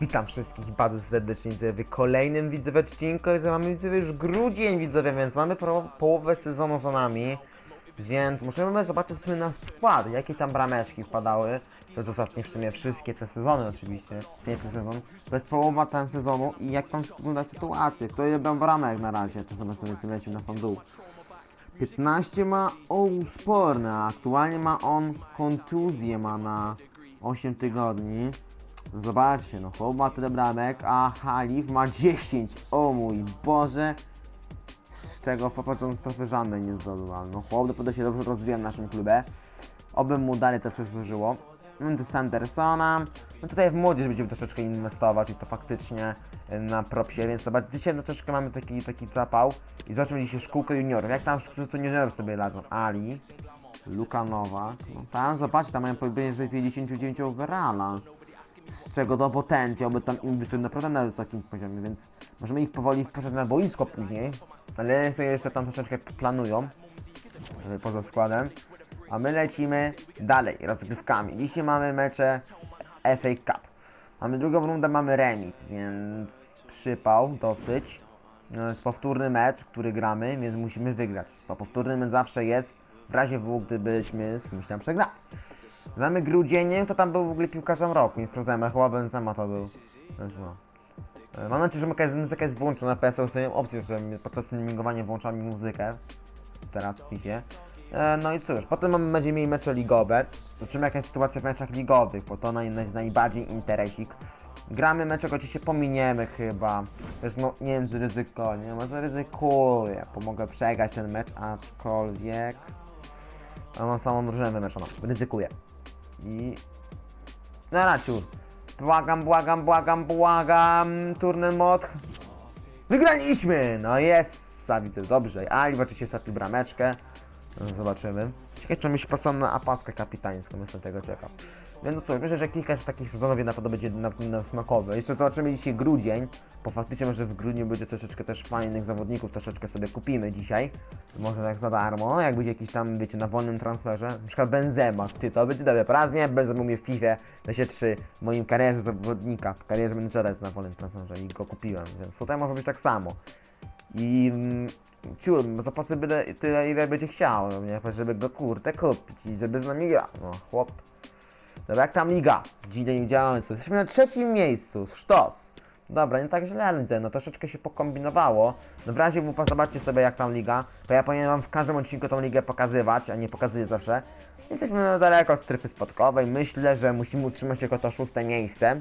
Witam wszystkich bardzo serdecznie widzowie w kolejnym widzowie odcinku. Mamy widzowie już grudzień widzowie, więc mamy po, połowę sezonu za nami. Więc możemy zobaczyć sobie na skład, jakie tam brameczki wpadały. To jest ostatnie w sumie wszystkie te sezony oczywiście. Pierwszy sezon. To jest połowa ten sezonu i jak tam wygląda sytuacja. Kto ile bramek na razie, to sobie sobie lecimy na sam dół. 15 ma osporne, a aktualnie ma on kontuzję ma na 8 tygodni. Zobaczcie, no chłop ma tyle bramek, a Halif ma 10. O mój Boże. Z czego popatrząc trochę żadnej nie zdobył, ale no chłop naprawdę się dobrze rozwija w naszym klubie. Oby mu dalej to przysłużyło. Mamy tu Sandersona. No tutaj w młodzież będziemy troszeczkę inwestować i to faktycznie y, na propsie, więc zobacz, dzisiaj no troszeczkę mamy taki, taki zapał i zobaczymy dzisiaj szkółkę juniorów. Jak tam szkółkę juniorów sobie ladzą? Ali, Luka Nowak, no tam zobaczcie, tam mają powyżej 59 overalla z czego to potencjał by tam im wyszedł naprawdę na wysokim poziomie, więc możemy ich powoli wpuszczać na boisko później, ale jeszcze tam troszeczkę planują, poza składem, a my lecimy dalej rozgrywkami. Dzisiaj mamy mecze FA Cup. Mamy drugą rundę, mamy remis, więc przypał dosyć. No, jest powtórny mecz, który gramy, więc musimy wygrać. To powtórny mecz zawsze jest, w razie w gdybyśmy z kimś tam przegrali. Mamy grudzień, to tam był w ogóle piłkarzem roku, nie sprawdzałem, ale chyba Benzema to był. No. Mam nadzieję, że muzyka jest, włączona, PSL sobie opcję, że podczas streamingowania włącza mi muzykę. Teraz w FIFA. E, No i cóż, potem mamy, będziemy mieli mecze ligowe. Zobaczymy jaka jest sytuacja w meczach ligowych, bo to naj, naj, najbardziej interesik. Gramy mecze, oczywiście pominiemy chyba. Też no, nie wiem, ryzyko, nie może ryzykuję. Pomogę przegrać ten mecz, aczkolwiek... A mam samą drużynę wymeszoną, ryzykuję. I... Na raciur. Błagam, błagam, błagam, błagam. Turnen mod. Wygraliśmy! No jest! Widzę, dobrze. Ali oczywiście stracił brameczkę. Zobaczymy. Ciekawe, czy mi się pasą na apaskę kapitańską, jestem tego ciekaw. Więc cóż, myślę, że kilka takich sezonów na pewno będzie na, na smakowe. Jeszcze zobaczymy dzisiaj grudzień, bo faktycznie może w grudniu będzie troszeczkę też fajnych zawodników, troszeczkę sobie kupimy dzisiaj. Może tak za darmo, jak będzie jakiś tam, wiecie, na wolnym transferze. Na przykład Benzema, ty, to będzie dobre. Raz mnie Benzema mnie w FIFA na się 3 w moim karierze zawodnika, w karierze menedżera jest na wolnym transferze i go kupiłem, więc tutaj może być tak samo. I mm, ciur, zapłacę byle tyle, ile będzie chciał, no nie? żeby go kurde kupić i żeby z nami grał, no chłop. Dobra, jak tam liga? Dzień nie widziałem, jesteśmy na trzecim miejscu, sztos. Dobra, nie tak źle, widzę, no troszeczkę się pokombinowało. No w razie mu zobaczcie sobie jak tam liga, bo ja powinienem wam w każdym odcinku tą ligę pokazywać, a nie pokazuję zawsze. Jesteśmy na daleko od strefy spadkowej, myślę, że musimy utrzymać jako to szóste miejsce.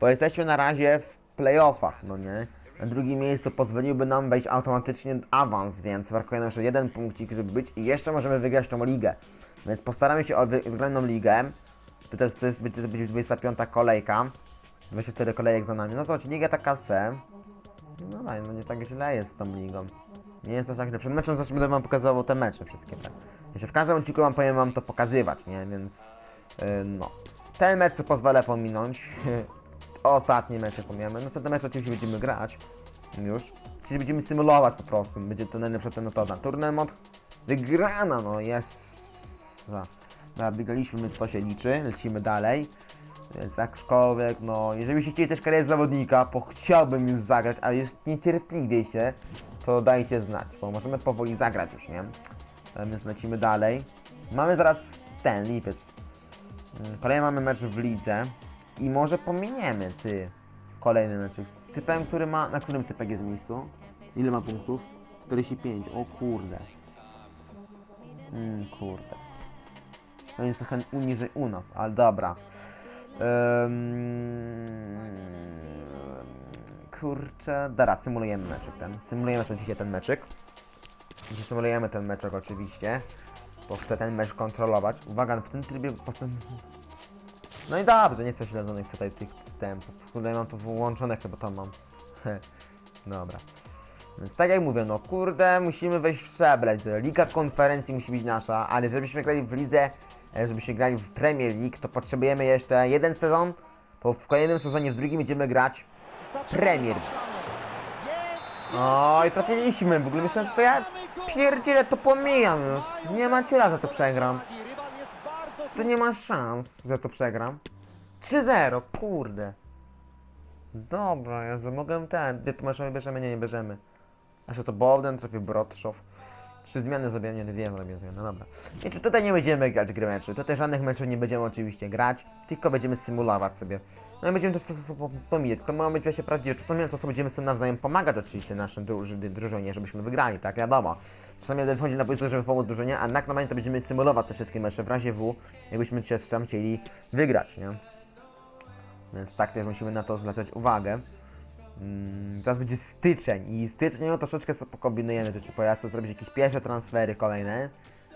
Bo jesteśmy na razie w playoffach, no nie? Na drugim miejscu pozwoliłby nam wejść automatycznie awans, więc brakuje nam jeszcze jeden punkcik, żeby być i jeszcze możemy wygrać tą ligę. Więc postaramy się o wy- wygraną ligę. To jest, to jest, to będzie 25 kolejka. 24 kolejek za nami. No zobaczcie, liga taka se. No daj, no nie tak źle jest z tą ligą. Nie jest to tak źle. Przed meczem zawsze będę wam pokazywał te mecze wszystkie te. Jeszcze w każdym odcinku wam powiem wam to pokazywać, nie? Więc yy, no. Ten mecz to pozwolę pominąć. Ostatni mecz pomiemy. Następny mecz oczywiście będziemy grać. Już. Czyli będziemy symulować po prostu. Będzie to najlepsza metoda. Turniej mod wygrana, no jest. Dobra, Dobra, wygraliśmy, więc to się liczy. Lecimy dalej. Więc aczkolwiek, no, jeżeli byście chcieli też karierę zawodnika, bo chciałbym już zagrać, ale jest niecierpliwie się, to dajcie znać, bo możemy powoli zagrać już, nie? E, Więc lecimy dalej. Mamy zaraz ten, lipiec. Mm, Kolejny mamy mecz w lidze i może pominiemy, ty, kolejny mecz z typem, który ma, na którym typek jest w miejscu? Ile ma punktów? 45, o kurde. Mm, kurde. To jest trochę uniżej u nas, ale dobra. Ym, kurczę, dobra, symulujemy meczek ten. Symulujemy sobie dzisiaj ten meczek. Dzisiaj symulujemy ten meczek oczywiście. Bo chcę ten mecz kontrolować. Uwaga, w tym trybie postęp... No i dobrze, nie chcę śledzonych tutaj tych tempów. Kurde, mam to wyłączone chyba to mam. Dobra. Więc tak jak mówię, no kurde, musimy wejść w szczebleć. Liga konferencji musi być nasza, ale żebyśmy grali w lidze, żebyśmy grali w Premier League, to potrzebujemy jeszcze jeden sezon, bo w kolejnym sezonie, w drugim będziemy grać Premier. Oj, trafiliśmy, w ogóle myślałem, to ja pierdzielę, to pomijam już. Nie ma ciula, że to przegram. To nie ma szans, że to przegram. 3-0, kurde. Dobra, ja za- mogę ten. Dwie pomysły bierzemy, nie, nie bierzemy. A że to Bowden, trafił Brodszow. Trzy zmiany zrobię, nie, dwie zrobię zmiany, no dobra. I tu- tutaj nie będziemy grać gry meczy, tutaj żadnych meczów nie będziemy oczywiście grać, tylko będziemy symulować sobie. No i będziemy to sobie po- pomijać, to ma być właśnie prawdziwe, czasami co będziemy sobie nawzajem pomagać oczywiście naszym druży- drużynie, żebyśmy wygrali, tak wiadomo. Czasami jeden wchodzi na boisko, żeby pomóc drużynie, a tak normalnie to będziemy symulować te wszystkie mecze w razie W, jakbyśmy się tam chcieli wygrać, nie? Więc tak też musimy na to zwracać uwagę. Mm, teraz będzie styczeń i styczeń no, troszeczkę sobie pokombinujemy rzeczy pojazdu, zrobić jakieś pierwsze transfery kolejne,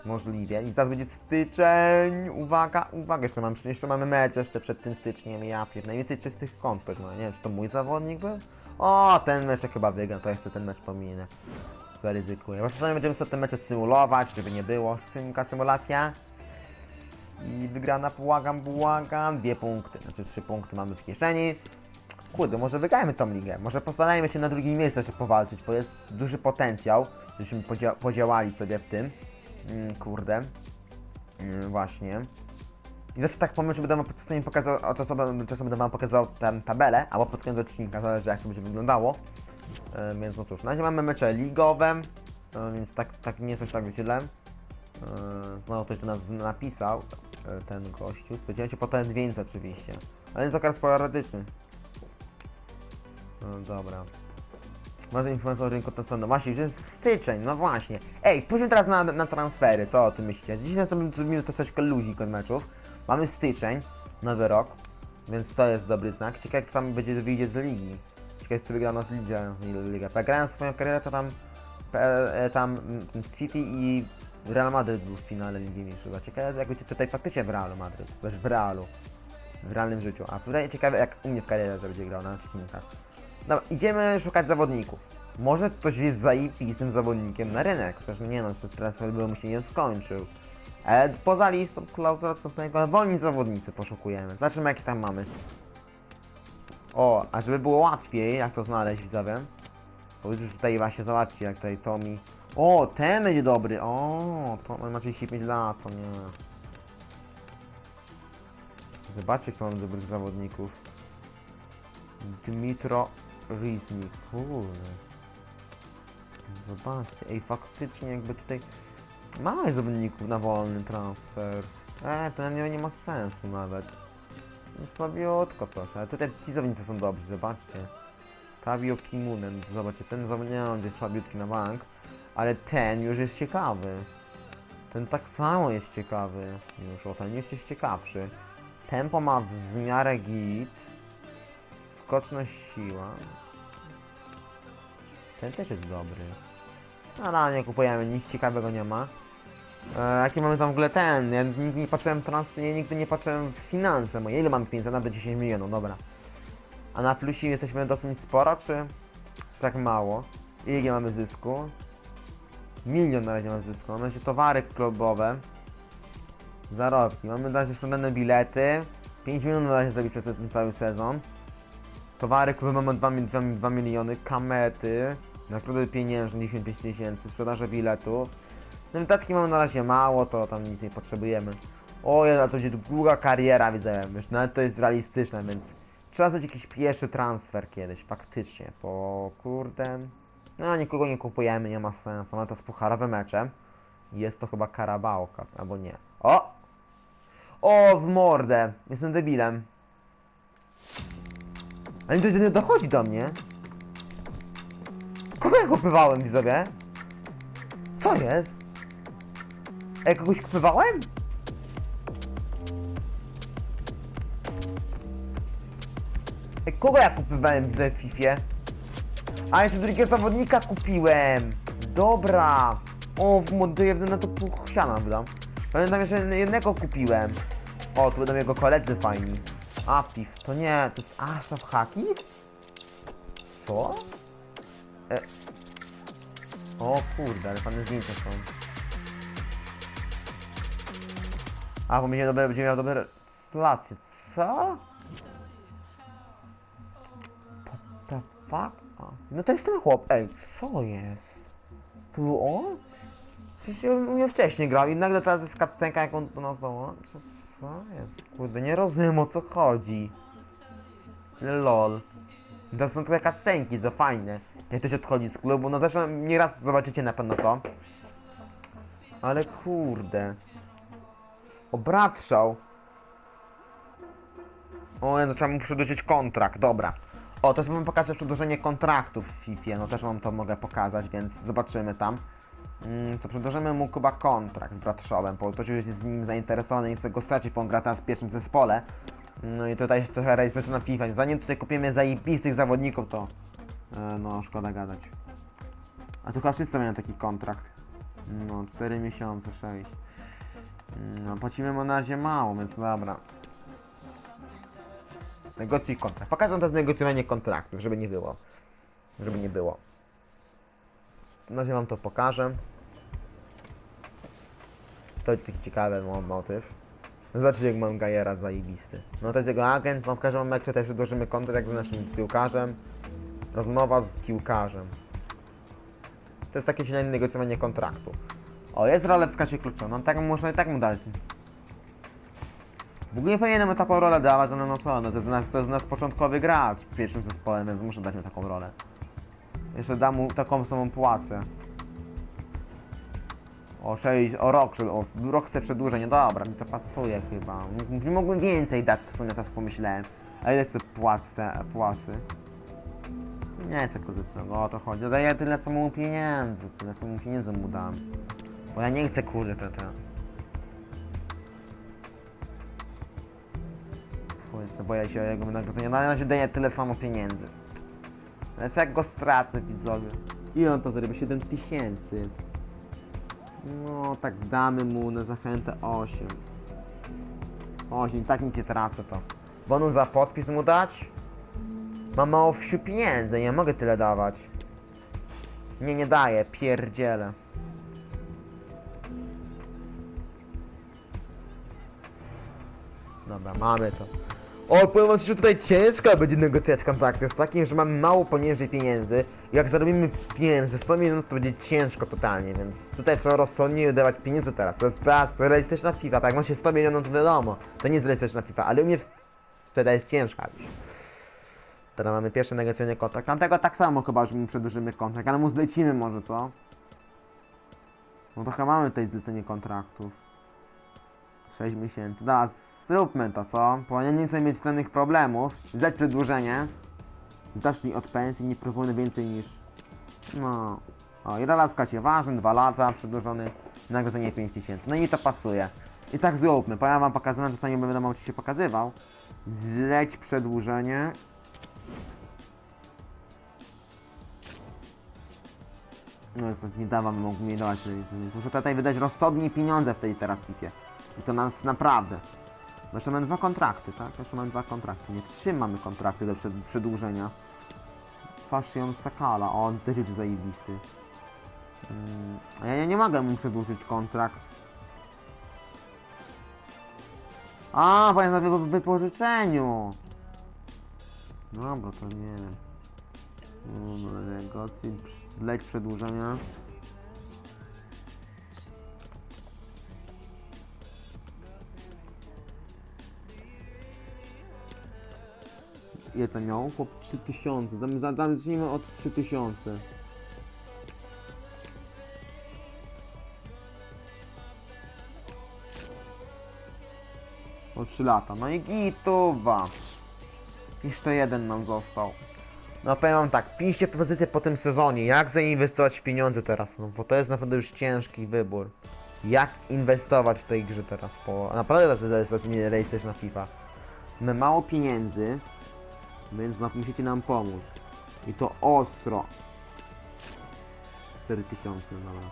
możliwie. I teraz będzie styczeń, uwaga, uwaga, jeszcze, mam, jeszcze mamy mecz jeszcze przed tym styczniem, ja pier... najwięcej czystych kąt, no nie wiem, czy to mój zawodnik był? O, ten mecz ja chyba wygram, to jeszcze ten mecz pominę. Zaryzykuję. Czasami będziemy sobie te mecze symulować, żeby nie było synka symulacja. I wygrana, błagam, błagam, dwie punkty, znaczy trzy punkty mamy w kieszeni. Kurde, może wygrajmy tą ligę, może postarajmy się na drugim miejscu jeszcze powalczyć, bo jest duży potencjał, żebyśmy podzia podziałali sobie w tym. Mm, kurde. Mm, właśnie. I zresztą tak pomyśl, że będę wam czasami pokazał, czasem, będę wam pokazał tę tabelę, albo pod koniec odcinka, zależy jak to będzie wyglądało. E, więc no cóż, na razie mamy mecze ligowe, e, więc tak, tak nie coś tak źle. E, znowu ktoś do nas napisał, e, ten gościu. Spodziewałem się potem więcej oczywiście. Ale jest okres sporadyczny. No dobra. Może influencer rynku to co? No właśnie, już jest styczeń, no właśnie. Ej, pójdźmy teraz na, na transfery, co o tym myślicie? Dzisiaj sobie zrobimy troszeczkę luzik od meczów. Mamy styczeń, nowy rok, więc to jest dobry znak. Ciekawe jak tam będzie wyjdzie z ligi. Ciekawe kto wygra nas ligę. ligę. Jak grałem swoją karierę, to tam, e, e, tam mm, City i Real Madrid był w finale Ligi Mistrzów. Ciekawe jak będzie tutaj faktycznie w Realu Madrid, też w Realu. W realnym życiu. A tutaj ciekawe jak u mnie w karierze będzie grał na przeciwnikach. Dobra, idziemy szukać zawodników. Może ktoś jest zajebistym zawodnikiem na rynek, chociaż nie no, ten transfer by mu się nie skończył. Ale poza listą klauzula odstępnego wolni zawodnicy poszukujemy. Zobaczymy jakie tam mamy. O, a żeby było łatwiej, jak to znaleźć widzowie. To już tutaj właśnie zobaczcie, jak tutaj Tommy. O, ten będzie dobry. O, to on ma 35 lat, to nie. Zobaczcie, kto mamy dobrych zawodników. Dmitro Riznik, kurde. Zobaczcie, ej, faktycznie jakby tutaj mamy zawodników na wolny transfer. E, to nie, nie ma sensu nawet. No Słabiutko proszę, ale tutaj ci zawodnicy są dobrzy, zobaczcie. Kavio Kimunen, zobaczcie, ten nie będzie słabiutki na bank, ale ten już jest ciekawy. Ten tak samo jest ciekawy już, o ten już jest ciekawszy. Tempo ma w miarę git. Skoczność siła. Ten też jest dobry. No, no nie kupujemy, nic ciekawego nie ma. E, jaki mamy tam w ogóle ten? Ja nigdy nie patrzyłem trans, nigdy nie patrzyłem w finanse moje. Ile mam pieniędzy? Nawet 10 milionów, dobra. A na plusie jesteśmy dosyć sporo, czy, czy tak mało? Ile mamy zysku? Milion na razie mamy zysku. Mamy jeszcze towary klubowe. Zarobki. Mamy na razie sprzedane bilety. 5 milionów na razie zrobić przez ten cały sezon. Towary, które mamy 2, 2, 2 miliony, kamety, nagrody pieniężne 95 tysięcy, sprzedaże biletów. No wydatki mamy na razie mało, to tam nic nie potrzebujemy. O, ale to będzie długa kariera, widzę, już nawet to jest realistyczne, więc trzeba zrobić jakiś pierwszy transfer kiedyś, faktycznie, bo kurde, no nikogo nie kupujemy, nie ma sensu, mamy teraz pucharowe mecze. Jest to chyba Carabao Cup, albo nie. O! O, w mordę! Jestem debilem. Ale to nie dochodzi do mnie. Kogo ja kupywałem, widzowie? Co jest? Ej, kogoś kupywałem? Ej, kogo ja kupywałem widzę w Fifie? A jeszcze drugiego zawodnika kupiłem. Dobra. O, do jednego to pół wydam. Pamiętam, że jednego kupiłem. O, tu będą jego koledzy fajni. Afif, to nie, to jest Ashraf Haki? Co? E... O kurde, ale fajne zdjęcia są. A, bo będzie, dobre, będzie miał dobre relacje. Co? What the fuck? A, no to jest ten chłop. Ej, co jest? Tu on? Przecież ja u mnie wcześniej grał i nagle teraz jest kapcenka jak on to nazwał. Co, co jest? Kurde, nie rozumiem o co chodzi. Lol. To są trochę cutscenki, co fajne. Jak ktoś odchodzi z klubu, no zresztą nieraz zobaczycie na pewno to. Ale kurde. O, Bradshaw. O, ja mu przedłużyć kontrakt, dobra. O, też wam pokażę przedłużenie kontraktów w FIFA, no też wam to mogę pokazać, więc zobaczymy tam. Mm, to przedłużymy mu chyba kontrakt z Bratszowem, bo już jest z nim zainteresowany i chce go stracić, bo on gra w pierwszym zespole. No i tutaj się trochę rejs zaczyna FIFA. Zanim tutaj kupimy zajebistych zawodników, to... E, no, szkoda gadać. A tu chyba wszyscy mają taki kontrakt. No, 4 miesiące, 6. No, płacimy mu na razie mało, więc dobra. Negocjuj kontrakt. Pokażę teraz negocjowanie kontraktów, żeby nie było. Żeby nie było. Na razie wam to pokażę. To taki ciekawy mo- motyw. Zobaczcie jak mam Gajera zajebisty. No to jest jego agent, wam pokażę wam jak tutaj przedłożymy kontrakt z naszym piłkarzem. Rozmowa z piłkarzem. To jest takie silne negocjowanie kontraktu. O, jest rola w skacie kluczowa, no tak można i tak mu dać. W ogóle nie powinienem taką rolę dawać, ale no co, no to jest nasz, to jest nasz początkowy gracz w pierwszym zespole, więc muszę dać mu taką rolę. Jeszcze dam mu taką samą płacę. O 6, o rok, o rok chcę przedłużenie, dobra, mi to pasuje chyba. Nie mogłem więcej dać, w sumie teraz pomyślałem. A ile chcę płacę, płacy? Nie chcę korzystnego, o to chodzi. Daję tyle co mu pieniędzy, tyle co mu pieniędzy mu dam. Bo ja nie chcę te. Chuj, boję się o jego wynagrodzenia. Na razie daję tyle samo pieniędzy. Ale co jak go stracę, widzowie? I on to zrobi? 7 tysięcy. No, tak damy mu na zachętę 8. 8, tak nic nie tracę to. Bonus za podpis mu dać? Mam mało wsiu pieniędzy, nie mogę tyle dawać. Nie, nie daję, pierdzielę. Dobra, mamy to. O, powiem wam, że tutaj ciężko będzie negocjować kontrakty z takim, że mamy mało poniżej pieniędzy. Jak zarobimy pieniędzy 100 milionów, to będzie ciężko totalnie, więc tutaj trzeba rozsądnie wydawać pieniądze teraz. To jest teraz realistyczna FIFA, tak? Jak ma się 100 milionów, to wiadomo, to nie jest realistyczna FIFA, ale u mnie wtedy jest ciężka. Teraz mamy pierwsze negocjowanie kontrakt. Tamtego tak samo chyba, że mu przedłużymy kontrakt, ale mu zlecimy może, co? No to chyba mamy tutaj zlecenie kontraktów. 6 miesięcy. Da, zróbmy to, co? Ja nie chcę mieć żadnych problemów. Zdać przedłużenie. Zacznij od pensji, nie proponuję więcej niż... No... O, jeden raz skacie ważny, dwa lata, przedłużony, nagrodzenie 5 tysięcy. No i to pasuje. I tak zróbmy, bo ja wam pokazywałem, czasami nie będę ci się pokazywał. Zleć przedłużenie. No jest to nie dawam, mógł mi dawać. Muszę tutaj wydać rozsądnie pieniądze w tej teraz. I to nas naprawdę. Bo jeszcze mamy dwa kontrakty, tak? Jeszcze mamy dwa kontrakty. Nie, trzy mamy kontrakty do przed, przedłużenia. Fashion Sakala, o, on też jest zajebisty. Mm, a ja, nie mogę mu przedłużyć kontrakt. A, bo na wy- wypożyczeniu. Dobra, to nie negocjuj, zleć przedłużenia. Ile to miał? Po 3000. Dam- za- dam- Zacznijmy od 3000. O 3 lata. No i gituwa. Jeszcze jeden nam został. No powiem wam tak, piszcie propozycję po tym sezonie, jak zainwestować pieniądze teraz, no bo to jest naprawdę już ciężki wybór. Jak inwestować w tej grze teraz, bo naprawdę to jest, nie realistyczna FIFA. My mało pieniędzy, więc musicie nam pomóc. I to ostro. 4000, dobra.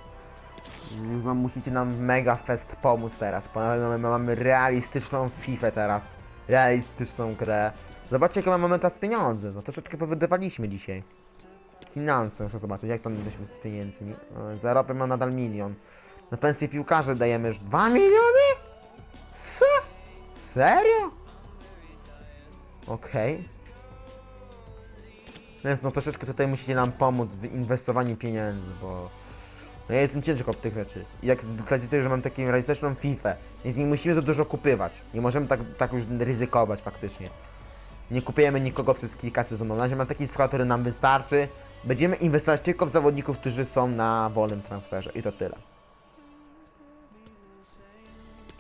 Więc wam musicie nam mega fest pomóc teraz, bo mamy, mamy realistyczną FIFA teraz. Realistyczną grę. Zobaczcie jakie mamy teraz pieniądze, no troszeczkę powydawaliśmy dzisiaj. Finanse, muszę zobaczyć jak tam jesteśmy z pieniędzmi. E, Zarobę mam nadal milion. Na pensję piłkarzy dajemy już 2 miliony? Co? Serio? Okej. Więc no troszeczkę tutaj musicie nam pomóc w inwestowaniu pieniędzy, bo no ja jestem ciężko od tych rzeczy. I jak deklaruję, że mam taką realistyczną FIFA, więc nie musimy za dużo kupywać. Nie możemy tak, tak już ryzykować faktycznie. Nie kupujemy nikogo przez kilka sezonów. Na razie mamy taki skład, który nam wystarczy. Będziemy inwestować tylko w zawodników, którzy są na wolnym transferze. I to tyle.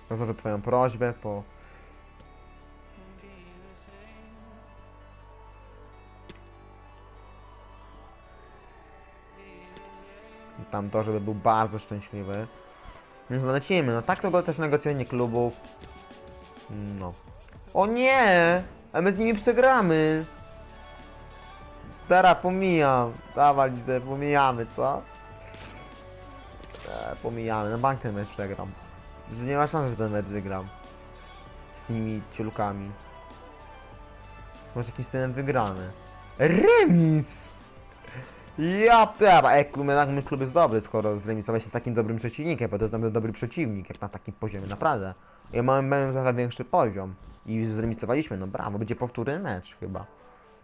Rozważę twoją prośbę po... Tam to, żeby był bardzo szczęśliwy. Więc no lecimy. No tak to było też negocjowanie klubu. No. O nie! A my z nimi przegramy. Teraz pomijam. Dawaj, widzę, pomijamy, co? E, pomijamy. Na bank ten mecz przegram. Że nie ma szans, że ten mecz wygram. Z tymi ciulkami. Może jakimś synem wygrany. Remis! Ja ej, klub, jednak mój klub jest dobry, skoro zremisować się z takim dobrym przeciwnikiem, bo to jest dobry, dobry przeciwnik, jak na takim poziomie, naprawdę. Ja mam, mam trochę większy poziom i zremisowaliśmy, no brawo, będzie powtórny mecz chyba.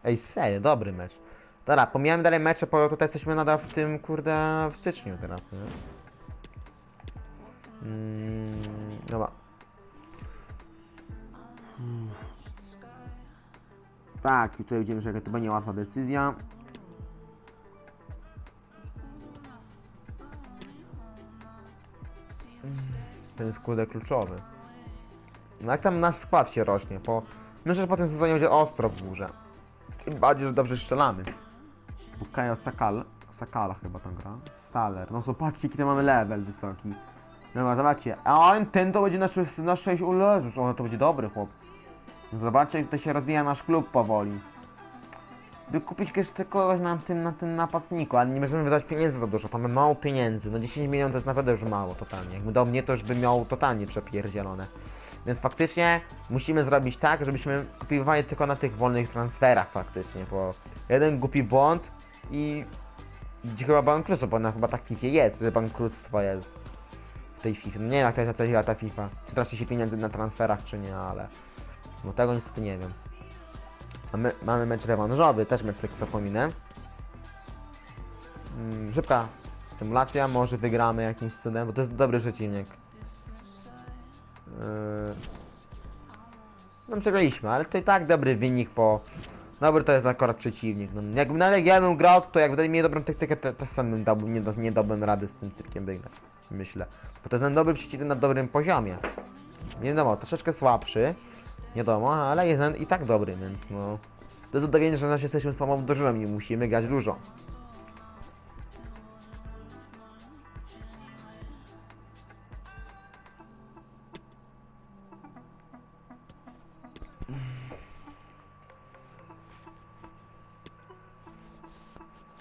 Ej, serio, dobry mecz. Dobra, pomijamy dalej mecze, bo tutaj jesteśmy nadal w tym, kurde, w styczniu teraz, nie? Mm, dobra. Hmm. Tak, i tutaj widzimy, że to będzie łatwa decyzja. Ten jest kluczowy. No jak tam nasz skład się rośnie, bo myślę, że po tym sezonie będzie ostro w górze. Tym bardziej, że dobrze strzelamy. Bukayo Sakal, Sakala chyba tam gra. Staler, no zobaczcie jaki tam mamy level wysoki. Dobra, zobaczcie, a on, ten to będzie nasz, nasz 6 uleżysz, on to będzie dobry chłop. Zobaczcie jak to się rozwija nasz klub powoli. By kupić jeszcze kogoś na tym, na tym napastniku, ale nie możemy wydać pieniędzy za dużo, mamy mało pieniędzy, no 10 milionów to jest naprawdę już mało totalnie, jakby do mnie to już by miał totalnie przepierdzielone. Więc faktycznie musimy zrobić tak, żebyśmy kupowali tylko na tych wolnych transferach faktycznie, bo jeden głupi błąd i idzie chyba bankructwo, bo ona chyba tak FIFA jest, że bankructwo jest w tej FIFA. No nie wiem jak to jest ta FIFA, czy traci się pieniądze na transferach czy nie, ale no tego niestety nie wiem. Mamy, mamy mecz rewanżowy, też mecz tak zapominę. Mm, szybka symulacja, może wygramy jakimś cudem, bo to jest dobry przeciwnik. Yy... No przegraliśmy, ale to i tak dobry wynik po... Dobry to jest akurat przeciwnik. No, jakbym nawet ja bym grał, to jak wydaje mi dobrą taktykę, to, to sam bym nie, nie dałbym rady z tym typkiem wygrać. Myślę. Bo to jest ten dobry przeciwnik na dobrym poziomie. Nie wiadomo, troszeczkę słabszy. Wiadomo, ale jest i tak dobry, więc no... To jest udowienie, że nasz jesteśmy słabą drużyną i musimy grać dużo.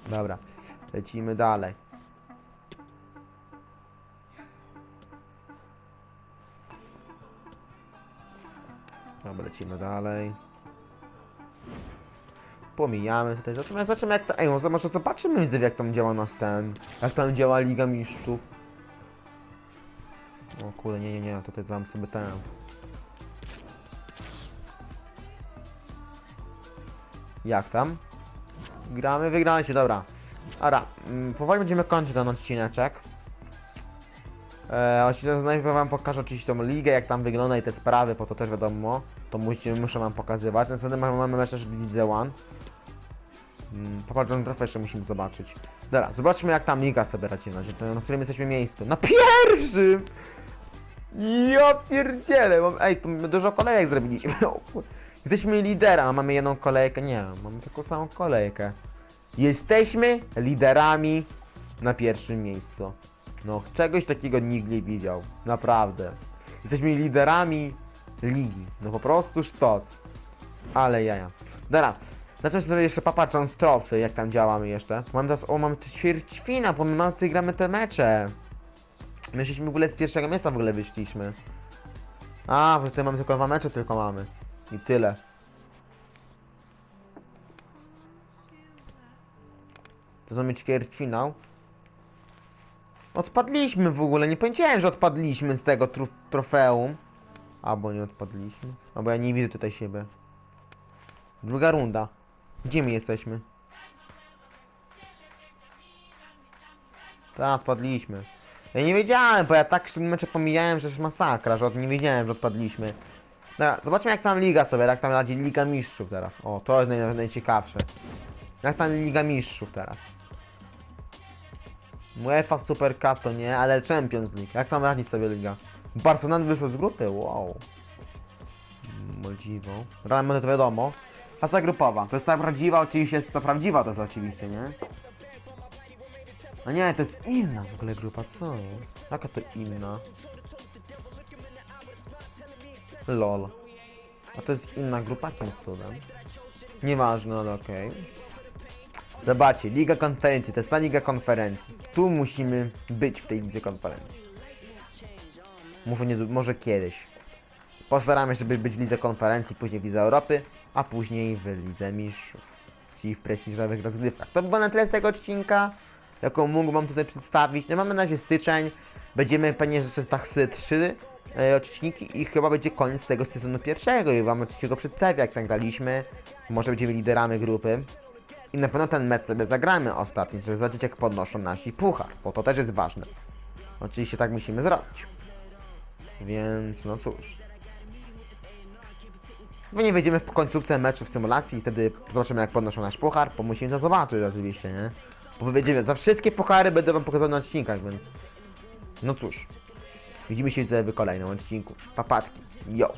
Dobra, lecimy dalej. Dobra, lecimy dalej. Pomijamy tutaj, zobaczymy, zobaczymy jak to... Ej, może, może zobaczymy jak tam działa nas ten... Jak tam działa Liga Mistrzów. O kurde, nie, nie, nie, tutaj dam sobie ten... Jak tam? Gramy, wygraliście, dobra. Dobra, mm, powoli będziemy kończyć ten odcineczek. Oczywiście najpierw wam pokażę oczywiście tą ligę, jak tam wygląda i te sprawy, bo to też wiadomo, to musi, muszę wam pokazywać. Następnie mamy, mamy mecz też Lidze One. Mm, popatrzę trochę jeszcze musimy zobaczyć. Dobra, zobaczmy jak tam liga sobie radzi, na, razie, na którym jesteśmy miejscu. Na pierwszym! Ja pierdzielę, ej, tu dużo kolejek zrobiliśmy. Jesteśmy liderem, a mamy jedną kolejkę, nie, mamy taką samą kolejkę. Jesteśmy liderami na pierwszym miejscu. No, czegoś takiego nikt nie widział. Naprawdę. Jesteśmy liderami ligi. No po prostu sztos. Ale jaja. Dobra. Zacznę sobie jeszcze popatrząc trofy, jak tam działamy jeszcze. Mam teraz, o, mamy ćwierćfina, bo my mamy, tutaj gramy te mecze. My szliśmy w ogóle z pierwszego miejsca w ogóle wyszliśmy. A, bo tutaj mamy tylko dwa mecze, tylko mamy. I tyle. To mamy ćwierćfinał. Odpadliśmy w ogóle, nie powiedziałem, że odpadliśmy z tego trofeum. Albo nie odpadliśmy. Albo ja nie widzę tutaj siebie. Druga runda. Gdzie my jesteśmy? Tak, odpadliśmy. Ja nie wiedziałem, bo ja tak mecze pomijałem, że już masakra, że od- nie wiedziałem, że odpadliśmy. Dobra, zobaczmy jak tam liga sobie, jak tam radzi Liga Mistrzów teraz. O, to jest naj, najciekawsze. Jak tam Liga Mistrzów teraz. UEFA Super Cup to nie, ale Champions League. Jak tam radzi sobie liga? Barcelona wyszło z grupy, wow. Modziwo. Real Madrid to wiadomo. Fasa grupowa, to jest ta prawdziwa, oczywiście jest to prawdziwa, to jest oczywiście, nie? A nie, to jest inna w ogóle grupa, co? Jaka to inna? LOL. A to jest inna grupa, jakim cudem? Nieważne, ale okej. Zobaczcie, Liga Konferencji, to jest ta Liga Konferencji. Tu musimy być w tej Lidze Konferencji. Może, nie, może kiedyś. Postaramy się, żeby być w Lidze Konferencji, później w Lidze Europy, a później w Lidze Mistrzów. Czyli w prestiżowych rozgrywkach. To by było na tyle z tego odcinka, jaką mógł wam tutaj przedstawić. No mamy na razie styczeń, będziemy pewnie jeszcze tak sobie trzy e, odcinki i chyba będzie koniec tego sezonu pierwszego i wam oczywiście go przedstawię, jak tak. Może będziemy liderami grupy. I na pewno ten mecz sobie zagramy ostatni, żeby zobaczyć jak podnoszą nasi puchar, bo to też jest ważne. Oczywiście tak musimy zrobić. Więc no cóż. Pewnie wejdziemy w końcówce meczu w symulacji i wtedy zobaczymy jak podnoszą nasz puchar, bo musimy to zobaczyć oczywiście, nie? Bo będziemy, za wszystkie puchary będę wam pokazał na odcinkach, więc... No cóż. Widzimy się w kolejnym odcinku. Papatki. Yo.